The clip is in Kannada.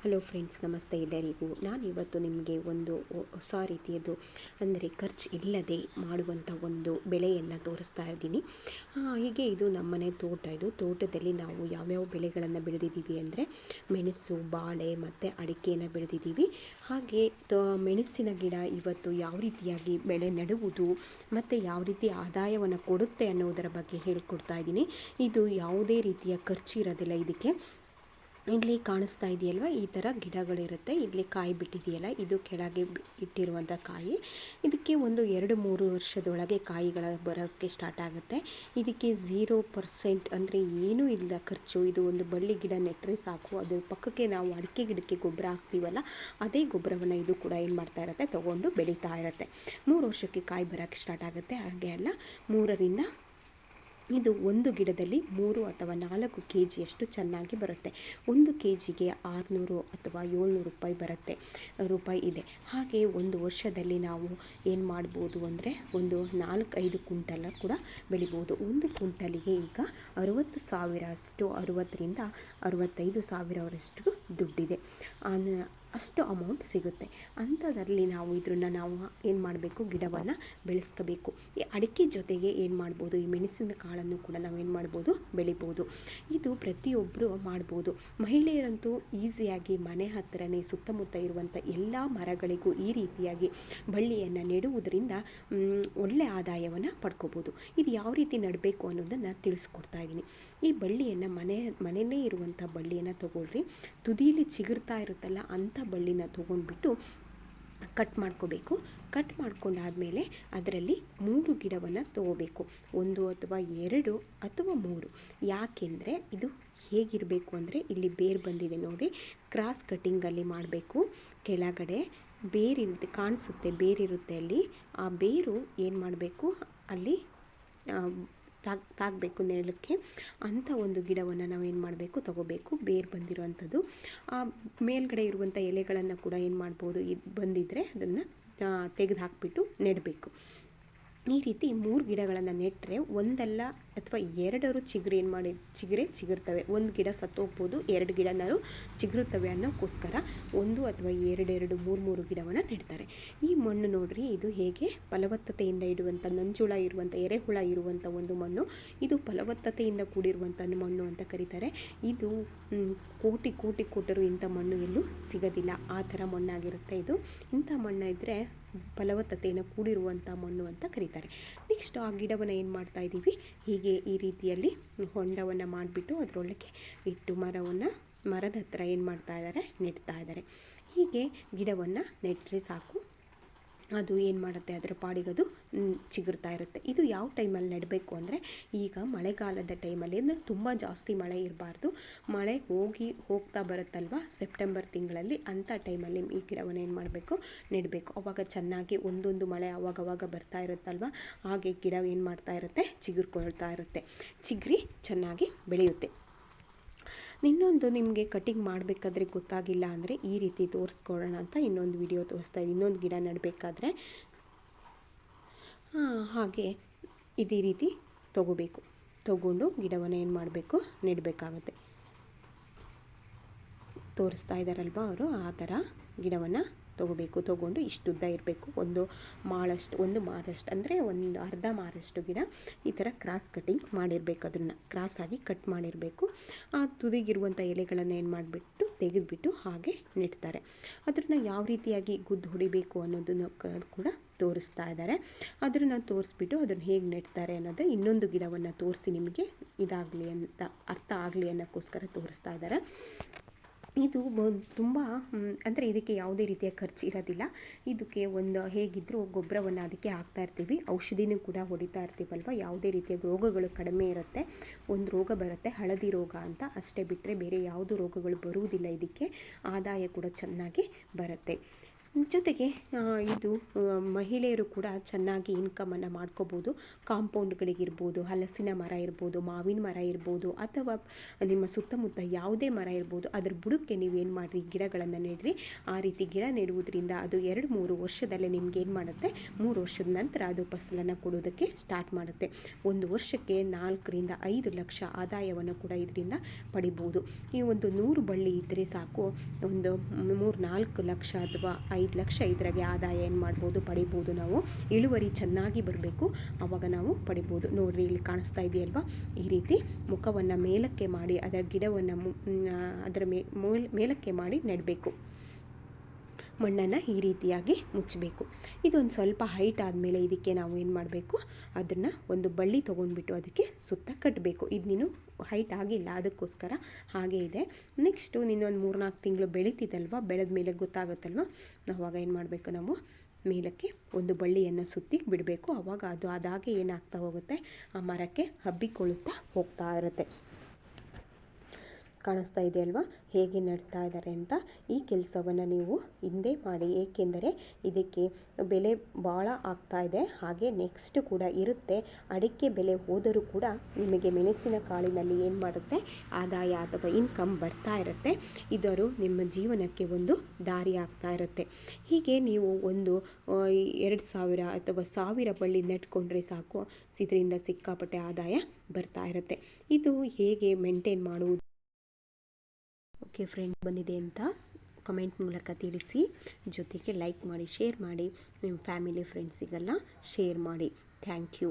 ಹಲೋ ಫ್ರೆಂಡ್ಸ್ ನಮಸ್ತೆ ಎಲ್ಲರಿಗೂ. ನಾನು ಇವತ್ತು ನಿಮಗೆ ಒಂದು ಹೊಸ ರೀತಿಯದು ಅಂದರೆ ಖರ್ಚು ಇಲ್ಲದೆ ಮಾಡುವಂಥ ಒಂದು ಬೆಳೆಯನ್ನು ತೋರಿಸ್ತಾ ಇದ್ದೀನಿ. ಹೀಗೆ ಇದು ನಮ್ಮನೆ ತೋಟ. ಇದು ತೋಟದಲ್ಲಿ ನಾವು ಯಾವ್ಯಾವ ಬೆಳೆಗಳನ್ನು ಬೆಳೆದಿದ್ದೀವಿ ಅಂದರೆ, ಮೆಣಸು, ಬಾಳೆ ಮತ್ತು ಅಡಿಕೆಯನ್ನು ಬೆಳೆದಿದ್ದೀವಿ. ಹಾಗೆ ಮೆಣಸಿನ ಗಿಡ ಇವತ್ತು ಯಾವ ರೀತಿಯಾಗಿ ಬೆಳೆ ನೆಡುವುದು, ಮತ್ತು ಯಾವ ರೀತಿ ಆದಾಯವನ್ನು ಕೊಡುತ್ತೆ ಅನ್ನೋದರ ಬಗ್ಗೆ ಹೇಳಿಕೊಡ್ತಾ ಇದ್ದೀನಿ. ಇದು ಯಾವುದೇ ರೀತಿಯ ಖರ್ಚು ಇರೋದಿಲ್ಲ ಇದಕ್ಕೆ. ಇಲ್ಲಿ ಕಾಣಿಸ್ತಾ ಇದೆಯಲ್ವ? ಈ ಥರ ಗಿಡಗಳಿರುತ್ತೆ. ಇಲ್ಲಿ ಕಾಯಿ ಬಿಟ್ಟಿದೆಯಲ್ಲ, ಇದು ಕೆಳಗೆ ಇಟ್ಟಿರುವಂಥ ಕಾಯಿ. ಇದಕ್ಕೆ ಒಂದು ಎರಡು ಮೂರು ವರ್ಷದೊಳಗೆ ಕಾಯಿಗಳ ಬರೋಕ್ಕೆ ಸ್ಟಾರ್ಟ್ ಆಗುತ್ತೆ. ಇದಕ್ಕೆ ಝೀರೋ ಪರ್ಸೆಂಟ್ ಅಂದರೆ ಏನೂ ಇಲ್ಲ ಖರ್ಚು. ಇದು ಒಂದು ಬಳ್ಳಿ ಗಿಡ ನೆಟ್ಟರೆ ಸಾಕು. ಅದು ಪಕ್ಕಕ್ಕೆ ನಾವು ಅಡಿಕೆ ಗಿಡಕ್ಕೆ ಗೊಬ್ಬರ ಹಾಕ್ತೀವಲ್ಲ, ಅದೇ ಗೊಬ್ಬರವನ್ನು ಇದು ಕೂಡ ಏನು ಮಾಡ್ತಾ ಇರುತ್ತೆ? ತೊಗೊಂಡು ಬೆಳೀತಾ ಇರುತ್ತೆ. ಮೂರು ವರ್ಷಕ್ಕೆ ಕಾಯಿ ಬರೋಕ್ಕೆ ಸ್ಟಾರ್ಟ್ ಆಗುತ್ತೆ. ಹಾಗೆ ಅಲ್ಲ, ಮೂರರಿಂದ ಇದು ಒಂದು ಗಿಡದಲ್ಲಿ ಮೂರು ಅಥವಾ ನಾಲ್ಕು ಕೆ ಜಿಯಷ್ಟು ಚೆನ್ನಾಗಿ ಬರುತ್ತೆ. ಒಂದು ಕೆ ಜಿಗೆ ಆರುನೂರು ಅಥವಾ ಏಳ್ನೂರು ರೂಪಾಯಿ ಬರುತ್ತೆ, ರೂಪಾಯಿ ಇದೆ. ಹಾಗೆ ಒಂದು ವರ್ಷದಲ್ಲಿ ನಾವು ಏನು ಮಾಡ್ಬೋದು ಅಂದರೆ ಒಂದು ನಾಲ್ಕೈದು ಕುಂಟಲ ಕೂಡ ಬೆಳಿಬೋದು. ಒಂದು ಕುಂಟಲಿಗೆ ಈಗ ಅರುವತ್ತು ಸಾವಿರ ಅಷ್ಟು ಅರುವತ್ತರಿಂದ ಅರುವತ್ತೈದು ಸಾವಿರವರಷ್ಟು ದುಡ್ಡಿದೆ. ಅಷ್ಟು ಅಮೌಂಟ್ ಸಿಗುತ್ತೆ. ಅಂಥದ್ರಲ್ಲಿ ನಾವು ಇದನ್ನು ನಾವು ಏನು ಮಾಡಬೇಕು? ಗಿಡವನ್ನು ಬೆಳೆಸ್ಕೋಬೇಕು. ಈ ಅಡಿಕೆ ಜೊತೆಗೆ ಏನು ಮಾಡ್ಬೋದು? ಈ ಮೆಣಸಿನ ಕಾಳನ್ನು ಕೂಡ ಏನು ಮಾಡ್ಬೋದು? ಬೆಳಿಬೋದು. ಇದು ಪ್ರತಿಯೊಬ್ಬರು ಮಾಡ್ಬೋದು. ಮಹಿಳೆಯರಂತೂ ಈಸಿಯಾಗಿ ಮನೆ ಹತ್ತಿರನೇ ಸುತ್ತಮುತ್ತ ಇರುವಂಥ ಎಲ್ಲ ಮರಗಳಿಗೂ ಈ ರೀತಿಯಾಗಿ ಬಳ್ಳಿಯನ್ನು ನೆಡುವುದರಿಂದ ಒಳ್ಳೆ ಆದಾಯವನ್ನು ಪಡ್ಕೋಬೋದು. ಇದು ಯಾವ ರೀತಿ ನೆಡಬೇಕು ಅನ್ನೋದನ್ನು ತಿಳಿಸ್ಕೊಡ್ತಾ ಇದ್ದೀನಿ ಈ ಬಳ್ಳಿಯನ್ನು ಮನೆ ಮನೆಯೇ ಇರುವಂಥ ಬಳ್ಳಿಯನ್ನು ತಗೊಳ್ರಿ. ತುದಿಯಲ್ಲಿ ಚಿಗುರ್ತಾ ಇರುತ್ತಲ್ಲ ಅಂಥ ಬಳ್ಳಿನ ತೊಗೊಂಡ್ಬಿಟ್ಟು ಕಟ್ ಮಾಡ್ಕೋಬೇಕು. ಕಟ್ ಮಾಡ್ಕೊಂಡಾದಮೇಲೆ ಅದರಲ್ಲಿ ಮೂರು ಗಿಡವನ್ನು ತಗೋಬೇಕು. ಒಂದು ಅಥವಾ ಎರಡು ಅಥವಾ ಮೂರು. ಯಾಕೆಂದರೆ ಇದು ಹೇಗಿರಬೇಕು ಅಂದರೆ ಇಲ್ಲಿ ಬೇರು ಬಂದಿದೆ ನೋಡಿ. ಕ್ರಾಸ್ ಕಟ್ಟಿಂಗಲ್ಲಿ ಮಾಡಬೇಕು. ಕೆಳಗಡೆ ಬೇರಿರುತ್ತೆ ಕಾಣಿಸುತ್ತೆ ಬೇರಿರುತ್ತೆ ಅಲ್ಲಿ. ಆ ಬೇರು ಏನು ಮಾಡಬೇಕು? ಅಲ್ಲಿ ತಾಗ್, ತಾಗಬೇಕು ನೆರಳಕ್ಕೆ ಅಂಥ ಒಂದು ಗಿಡವನ್ನು ನಾವು ಏನು ಮಾಡಬೇಕು, ತಗೋಬೇಕು. ಬೇರು ಬಂದಿರುವಂಥದ್ದು. ಆ, ಮೇಲ್ಗಡೆ ಇರುವಂಥ ಎಲೆಗಳನ್ನು ಕೂಡ ಏನು ಮಾಡ್ಬೋದು, ಇದು ಬಂದಿದ್ದರೆ ಅದನ್ನು ತೆಗೆದು ಹಾಕಿಬಿಟ್ಟು ನೆಡಬೇಕು. ಈ ರೀತಿ ಮೂರು ಗಿಡಗಳನ್ನು ನೆಟ್ಟರೆ ಒಂದಲ್ಲ ಅಥವಾ ಎರಡರು ಚಿಗುರು ಏನು ಮಾಡಿ, ಚಿಗುರೆ ಚಿಗುರ್ತವೆ. ಒಂದು ಗಿಡ ಸತ್ತೋಗ್ಬೋದು, ಎರಡು ಗಿಡನಾರು ಚಿಗುರುತ್ತವೆ ಅನ್ನೋಕ್ಕೋಸ್ಕರ ಒಂದು ಅಥವಾ ಎರಡೆರಡು, ಮೂರು ಮೂರು ಗಿಡವನ್ನು ನೆಡ್ತಾರೆ. ಈ ಮಣ್ಣು ನೋಡ್ರಿ, ಇದು ಹೇಗೆ ಫಲವತ್ತತೆಯಿಂದ ಇಡುವಂಥ ನಂಜುಳ ಇರುವಂಥ ಎರೆಹುಳ ಇರುವಂಥ ಒಂದು ಮಣ್ಣು. ಇದು ಫಲವತ್ತತೆಯಿಂದ ಕೂಡಿರುವಂಥ ಮಣ್ಣು ಅಂತ ಕರೀತಾರೆ. ಇದು ಕೋಟಿ ಕೋಟಿ ಕೊಟ್ಟರು ಇಂಥ ಮಣ್ಣು ಎಲ್ಲೂ ಸಿಗೋದಿಲ್ಲ. ಆ ಥರ ಮಣ್ಣಾಗಿರುತ್ತೆ ಇದು. ಇಂಥ ಮಣ್ಣು ಇದ್ದರೆ ಫಲವತ್ತತೆಯನ್ನು ಕೂಡಿರುವಂಥ ಮಣ್ಣು ಅಂತ ಕರೀತಾರೆ. ನೆಕ್ಸ್ಟ್ ಆ ಗಿಡವನ್ನು ಏನು ಮಾಡ್ತಾ ಇದ್ದೀವಿ? ಹೀಗೆ ಈ ರೀತಿಯಲ್ಲಿ ಹೊಂಡವನ್ನು ಮಾಡಿಬಿಟ್ಟು ಅದರೊಳಗೆ ಇಟ್ಟು ಮರವನ್ನು, ಮರದ ಹತ್ರ ಏನು ಮಾಡ್ತಾ ಇದ್ದಾರೆ ನೆಡ್ತಾ ಇದ್ದಾರೆ ಹೀಗೆ ಗಿಡವನ್ನು ನೆಟ್ಟರೆ ಸಾಕು. ಅದು ಏನು ಮಾಡುತ್ತೆ? ಅದರ ಪಾಡಿಗೆ ಅದು ಚಿಗುರ್ತಾ ಇರುತ್ತೆ. ಇದು ಯಾವ ಟೈಮಲ್ಲಿ ನೆಡಬೇಕು ಅಂದರೆ, ಈಗ ಮಳೆಗಾಲದ ಟೈಮಲ್ಲಿ, ಅಂದರೆ ತುಂಬ ಜಾಸ್ತಿ ಮಳೆ ಇರಬಾರ್ದು. ಮಳೆ ಹೋಗಿ ಹೋಗ್ತಾ ಬರುತ್ತಲ್ವ? ಸೆಪ್ಟೆಂಬರ್ ತಿಂಗಳಲ್ಲಿ ಅಂಥ ಟೈಮಲ್ಲಿ ಈ ಗಿಡವನ್ನು ಏನು ಮಾಡಬೇಕು? ನೆಡಬೇಕು. ಅವಾಗ ಚೆನ್ನಾಗಿ ಒಂದೊಂದು ಮಳೆ ಅವಾಗವಾಗ ಬರ್ತಾ ಇರುತ್ತಲ್ವ? ಹಾಗೆ ಗಿಡ ಏನು ಮಾಡ್ತಾ ಇರುತ್ತೆ? ಚಿಗುರ್ಕೊಳ್ತಾ ಇರುತ್ತೆ. ಚಿಗುರಿ ಚೆನ್ನಾಗಿ ಬೆಳೆಯುತ್ತೆ. ಇನ್ನೊಂದು ನಿಮಗೆ ಕಟಿಂಗ್ ಮಾಡಬೇಕಾದ್ರೆ ಗೊತ್ತಾಗಿಲ್ಲ ಅಂದರೆ ಈ ರೀತಿ ತೋರಿಸ್ಕೊಡೋಣ ಅಂತ ಇನ್ನೊಂದು ವಿಡಿಯೋ ತೋರಿಸ್ತಾ ಇದ್ದೀನಿ. ಇನ್ನೊಂದು ಗಿಡ ನೆಡಬೇಕಾದ್ರೆ ಹಾಗೆ ಇದೇ ರೀತಿ ತಗೋಬೇಕು. ತಗೊಂಡು ಗಿಡವನ್ನು ಏನು ಮಾಡಬೇಕು? ನೆಡಬೇಕಾಗುತ್ತೆ. ತೋರಿಸ್ತಾ ಇದ್ದಾರಲ್ವ ಅವರು? ಆ ಥರ ಗಿಡವನ್ನು ತೊಗೋಬೇಕು, ತಗೊಂಡು ಇಷ್ಟು ಉದ್ದ ಇರಬೇಕು, ಒಂದು ಮಾಳಷ್ಟು, ಒಂದು ಮಾರಷ್ಟು, ಅಂದರೆ ಒಂದು ಅರ್ಧ ಮಾರಷ್ಟು ಗಿಡ ಈ ಥರ ಕ್ರಾಸ್ ಕಟ್ಟಿಂಗ್ ಮಾಡಿರಬೇಕು ಅದನ್ನು. ಕ್ರಾಸಾಗಿ ಕಟ್ ಮಾಡಿರಬೇಕು. ಆ ತುದಿಗಿರುವಂಥ ಎಲೆಗಳನ್ನು ಏನು ಮಾಡಿಬಿಟ್ಟು ತೆಗೆದುಬಿಟ್ಟು ಹಾಗೆ ನೆಡ್ತಾರೆ. ಅದನ್ನು ಯಾವ ರೀತಿಯಾಗಿ ಗುದ್ದು ಹೊಡಿಬೇಕು ಅನ್ನೋದನ್ನು ಕೂಡ ತೋರಿಸ್ತಾ ಇದ್ದಾರೆ. ಅದನ್ನು ತೋರಿಸ್ಬಿಟ್ಟು ಅದನ್ನು ಹೇಗೆ ನೆಡ್ತಾರೆ ಅನ್ನೋದು ಇನ್ನೊಂದು ಗಿಡವನ್ನು ತೋರಿಸಿ ನಿಮಗೆ ಇದಾಗಲಿ ಅಂತ, ಅರ್ಥ ಆಗಲಿ ಅನ್ನೋಕ್ಕೋಸ್ಕರ ತೋರಿಸ್ತಾ ಇದ್ದಾರೆ. ಇದು ತುಂಬ ಅಂದರೆ ಇದಕ್ಕೆ ಯಾವುದೇ ರೀತಿಯ ಖರ್ಚು ಇರೋದಿಲ್ಲ. ಇದಕ್ಕೆ ಒಂದು ಹೇಗಿದ್ದರೂ ಗೊಬ್ಬರವನ್ನು ಅದಕ್ಕೆ ಹಾಕ್ತಾ ಇರ್ತೀವಿ. ಔಷಧಿನೂ ಕೂಡ ಹೊಡಿತಾ ಇರ್ತೀವಲ್ವ? ಯಾವುದೇ ರೀತಿಯ ರೋಗಗಳು ಕಡಿಮೆ ಇರುತ್ತೆ. ಒಂದು ರೋಗ ಬರುತ್ತೆ, ಹಳದಿ ರೋಗ ಅಂತ ಅಷ್ಟೇ ಬಿಟ್ಟರೆ ಬೇರೆ ಯಾವುದು ರೋಗಗಳು ಬರುವುದಿಲ್ಲ ಇದಕ್ಕೆ. ಆದಾಯ ಕೂಡ ಚೆನ್ನಾಗಿ ಬರುತ್ತೆ. ಜೊತೆಗೆ ಇದು ಮಹಿಳೆಯರು ಕೂಡ ಚೆನ್ನಾಗಿ ಇನ್ಕಮನ್ನು ಮಾಡ್ಕೋಬೋದು. ಕಾಂಪೌಂಡ್ಗಳಿಗಿರ್ಬೋದು ಹಲಸಿನ ಮರ ಇರ್ಬೋದು, ಮಾವಿನ ಮರ ಇರ್ಬೋದು, ಅಥವಾ ನಿಮ್ಮ ಸುತ್ತಮುತ್ತ ಯಾವುದೇ ಮರ ಇರ್ಬೋದು, ಅದರ ಬುಡಕ್ಕೆ ನೀವು ಏನು ಮಾಡಿರಿ? ಗಿಡಗಳನ್ನು ನೆಡ್ರಿ. ಆ ರೀತಿ ಗಿಡ ನೆಡುವುದರಿಂದ ಅದು ಎರಡು ಮೂರು ವರ್ಷದಲ್ಲೇ ನಿಮ್ಗೆ ಏನು ಮಾಡುತ್ತೆ? ಮೂರು ವರ್ಷದ ನಂತರ ಅದು ಫಸಲನ್ನು ಕೊಡೋದಕ್ಕೆ ಸ್ಟಾರ್ಟ್ ಮಾಡುತ್ತೆ. ಒಂದು ವರ್ಷಕ್ಕೆ ನಾಲ್ಕರಿಂದ ಐದು ಲಕ್ಷ ಆದಾಯವನ್ನು ಕೂಡ ಇದರಿಂದ ಪಡಿಬೋದು. ಈ ಒಂದು ನೂರು ಬಳ್ಳಿ ಇದ್ದರೆ ಸಾಕು. ಒಂದು ಮೂರು ನಾಲ್ಕು ಲಕ್ಷ ಅಥವಾ ಐದು ಲಕ್ಷ ಇದ್ರಾಗೆ ಆದಾಯ ಏನು ಮಾಡ್ಬೋದು, ಪಡಿಬೋದು ನಾವು. ಇಳುವರಿ ಚೆನ್ನಾಗಿ ಬರಬೇಕು ಆವಾಗ ನಾವು ಪಡಿಬೋದು. ನೋಡಿರಿ, ಇಲ್ಲಿ ಕಾಣಿಸ್ತಾ ಇದೆಯಲ್ವಾ? ಈ ರೀತಿ ಮುಖವನ್ನು ಮೇಲಕ್ಕೆ ಮಾಡಿ, ಅದರ ಗಿಡವನ್ನು ಅದರ ಮೇಲಕ್ಕೆ ಮಾಡಿ ನೆಡಬೇಕು. ಮಣ್ಣನ್ನು ಈ ರೀತಿಯಾಗಿ ಮುಚ್ಚಬೇಕು ಇದೊಂದು ಸ್ವಲ್ಪ ಹೈಟ್ ಆದಮೇಲೆ ಇದಕ್ಕೆ ನಾವು ಏನು ಮಾಡಬೇಕು? ಅದನ್ನು ಒಂದು ಬಳ್ಳಿ ತೊಗೊಂಡ್ಬಿಟ್ಟು ಅದಕ್ಕೆ ಸುತ್ತ ಕಟ್ಟಬೇಕು ಇದು ನೀನು ಹೈಟ್ ಆಗಿಲ್ಲ, ಅದಕ್ಕೋಸ್ಕರ ಹಾಗೆ ಇದೆ. ನೆಕ್ಸ್ಟು ನೀನೊಂದು ಮೂರ್ನಾಲ್ಕು ತಿಂಗಳು ಬೆಳೀತಿದ್ದಲ್ವ ಬೆಳೆದ ಮೇಲೆ ಗೊತ್ತಾಗುತ್ತಲ್ವ? ಆವಾಗ ಏನು ಮಾಡಬೇಕು ನಾವು? ಮೇಲಕ್ಕೆ ಒಂದು ಬಳ್ಳಿಯನ್ನು ಸುತ್ತಿ ಬಿಡಬೇಕು. ಆವಾಗ ಅದು ಅದಾಗೆ ಏನಾಗ್ತಾ ಹೋಗುತ್ತೆ? ಆ ಮರಕ್ಕೆ ಹಬ್ಬಿಕೊಳ್ಳುತ್ತಾ ಹೋಗ್ತಾ ಇರುತ್ತೆ. ಕಾಣಿಸ್ತಾ ಇದೆ ಅಲ್ವಾ? ಹೇಗೆ ನಡ್ತಾ ಇದ್ದಾರೆ ಅಂತ ಈ ಕೆಲಸವನ್ನು ನೀವು ಹಿಂದೆ ಮಾಡಿ. ಏಕೆಂದರೆ ಇದಕ್ಕೆ ಬೆಲೆ ಭಾಳ ಆಗ್ತಾ ಇದೆ. ಹಾಗೆ ನೆಕ್ಸ್ಟ್ ಕೂಡ ಇರುತ್ತೆ. ಅಡಿಕೆ ಬೆಲೆ ಹೋದರೂ ಕೂಡ ನಿಮಗೆ ಮೆಣಸಿನ ಕಾಳಿನಲ್ಲಿ ಏನು ಮಾಡುತ್ತೆ? ಆದಾಯ ಅಥವಾ ಇನ್ಕಮ್ ಬರ್ತಾ ಇರುತ್ತೆ. ಇದರು ನಿಮ್ಮ ಜೀವನಕ್ಕೆ ಒಂದು ದಾರಿ ಆಗ್ತಾ ಇರುತ್ತೆ. ಹೀಗೆ ನೀವು ಒಂದು ಎರಡು ಸಾವಿರ ಅಥವಾ ಸಾವಿರ ಬಳ್ಳಿ ನೆಟ್ಕೊಂಡ್ರೆ ಸಾಕು. ಇದರಿಂದ ಸಿಕ್ಕಾಪಟ್ಟೆ ಆದಾಯ ಬರ್ತಾ ಇರುತ್ತೆ. ಇದು ಹೇಗೆ ಮೇಂಟೈನ್ ಮಾಡುವುದು? ಓಕೆ ಫ್ರೆಂಡ್, ಬಂದಿದೆ ಅಂತ ಕಮೆಂಟ್ ಮೂಲಕ ತಿಳಿಸಿ. ಜೊತೆಗೆ ಲೈಕ್ ಮಾಡಿ ಶೇರ್ ಮಾಡಿ. ನಿಮ್ಮ ಫ್ಯಾಮಿಲಿ ಫ್ರೆಂಡ್ಸಿಗೆಲ್ಲ ಶೇರ್ ಮಾಡಿ. Thank you